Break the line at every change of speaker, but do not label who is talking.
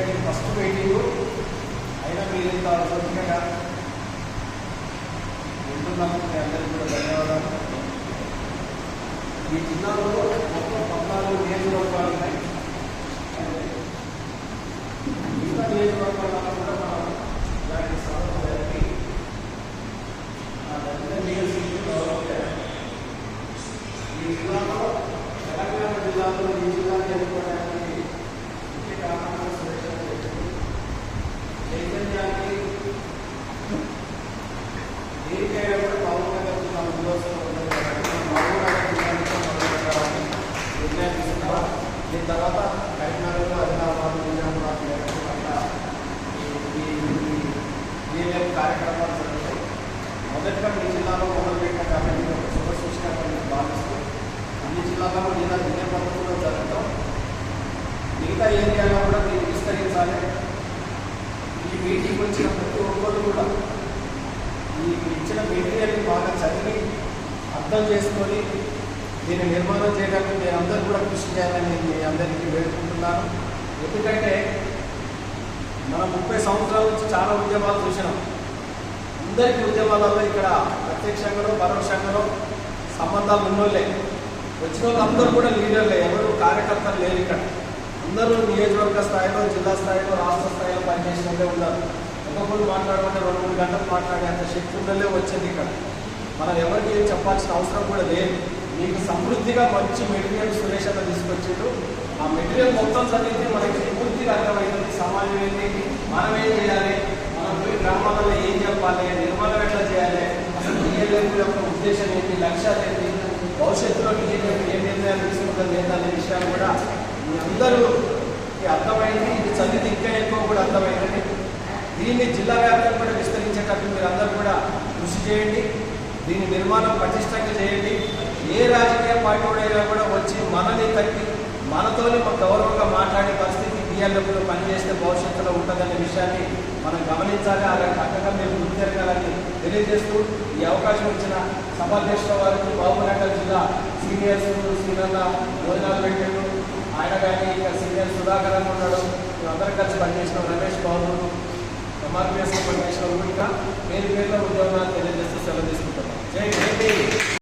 ఇక్కడ first waiting అయినా మీరు ఇంత అవసరంగా ఉంటున్నాము మీ అందరికీ కూడా ధన్యవాదాలు. ఈ జిల్లాలో మొత్తం పద్నాలుగు నియోజకవర్గాలు ఉన్నాయి. మిగతా నియోజకవర్గాల దీని తర్వాత కరీంనగర్లో హైదరాబాద్ నిజామాబాద్ మేరకు అట్లా ఈ కార్యక్రమాలు జరుగుతాయి మొదటిగా మీ జిల్లాలో మొదలుపెట్టిన కాబట్టి ఒక శుభ సూచనగా నేను భావిస్తూ అన్ని జిల్లాల్లో నేను దినే పద్ధతిలో జరుగుతాం మిగతా ఏరియాలో కూడా దీన్ని విస్తరించాలి. మీటింగ్ వచ్చిన ప్రతి ఒక్కరు కూడా ఈ ఇచ్చిన మెటీరియల్ని బాగా చదివి అర్థం చేసుకొని దీన్ని నిర్మాణం చేయడానికి మీరు అందరూ కూడా కృషి చేయాలని మీ అందరికీ వేడుకుంటున్నాను. ఎందుకంటే మనం ముప్పై సంవత్సరాల నుంచి చాలా ఉద్యమాలు చూసినాం. అందరికీ ఉద్యమాలలో ఇక్కడ ప్రత్యక్షంగానో పరోక్షంగానో సంబంధాలు ఉన్నోళ్ళే. వచ్చిన వాళ్ళందరూ కూడా లీడర్లే ఎవరు కార్యకర్తలు లేరు ఇక్కడ. అందరూ నియోజకవర్గ స్థాయిలో జిల్లా స్థాయిలో రాష్ట్ర స్థాయిలో పనిచేసిన ఉన్నారు. ఒక్కొక్కరు మాట్లాడమంటే రెండు మూడు గంటలు మాట్లాడే అంత శక్తి ఉండలే వచ్చింది ఇక్కడ. మనం ఎవరికి ఏం చెప్పాల్సిన అవసరం కూడా లేదు. మీకు సమృద్ధిగా మంచి మెటీరియల్ సురేష్ అన్న తీసుకొచ్చిండు. ఆ మెటీరియల్ మొత్తం చదివితే మనకి పూర్తిగా అర్థమవుతుంది సమాజం ఏంటి? మనం ఏం చేయాలి? మనం పోయి గ్రామాలలో ఏం చెప్పాలి? నిర్మాణం ఎట్లా చేయాలి? అసలు యొక్క ఉద్దేశం ఏంటి? లక్ష్యాలు ఏంటి? భవిష్యత్తులో డిఎల్ఎం ఏ నిర్ణయాలు తీసుకుంటుంది అనే విషయాలు కూడా మీ అర్థమైంది ఇది చదివితే ఇంకా ఎక్కువ కూడా అర్థమైంది దీన్ని జిల్లా వ్యాప్తంగా కూడా విస్తరించేటట్టు మీరు అందరూ కూడా కృషి చేయండి దీని నిర్మాణం పటిష్టంగా చేయండి. ఏ రాజకీయ పార్టీ కూడా కూడా వచ్చి మనని తగ్గి మనతోనే గౌరవంగా మాట్లాడే పరిస్థితి డిఎల్ఎఫ్లో పనిచేస్తే భవిష్యత్తులో ఉంటుందనే విషయాన్ని మనం గమనించాలి అలా చక్కగా మేము గుర్తెరగాలని తెలియజేస్తూ ఈ అవకాశం ఇచ్చిన సభాధ్యక్షుల వారికి మహబూబ్నగర్ జిల్లా సీనియర్స్ సీనియర్ల భోజనాలు పెట్టారు. ఆయన కానీ ఇంకా సీనియర్ సుధాకర్ అని ఉన్నాడు అందరం కలిసి పనిచేసిన. రమేష్ బాబు ఎంఆర్పిఎస్లో పనిచేసిన. ఇంకా పేరు పేరులో ఉద్యోగాలు తెలియజేస్తూ సెలవు తీసుకుంటున్నాం. జై జై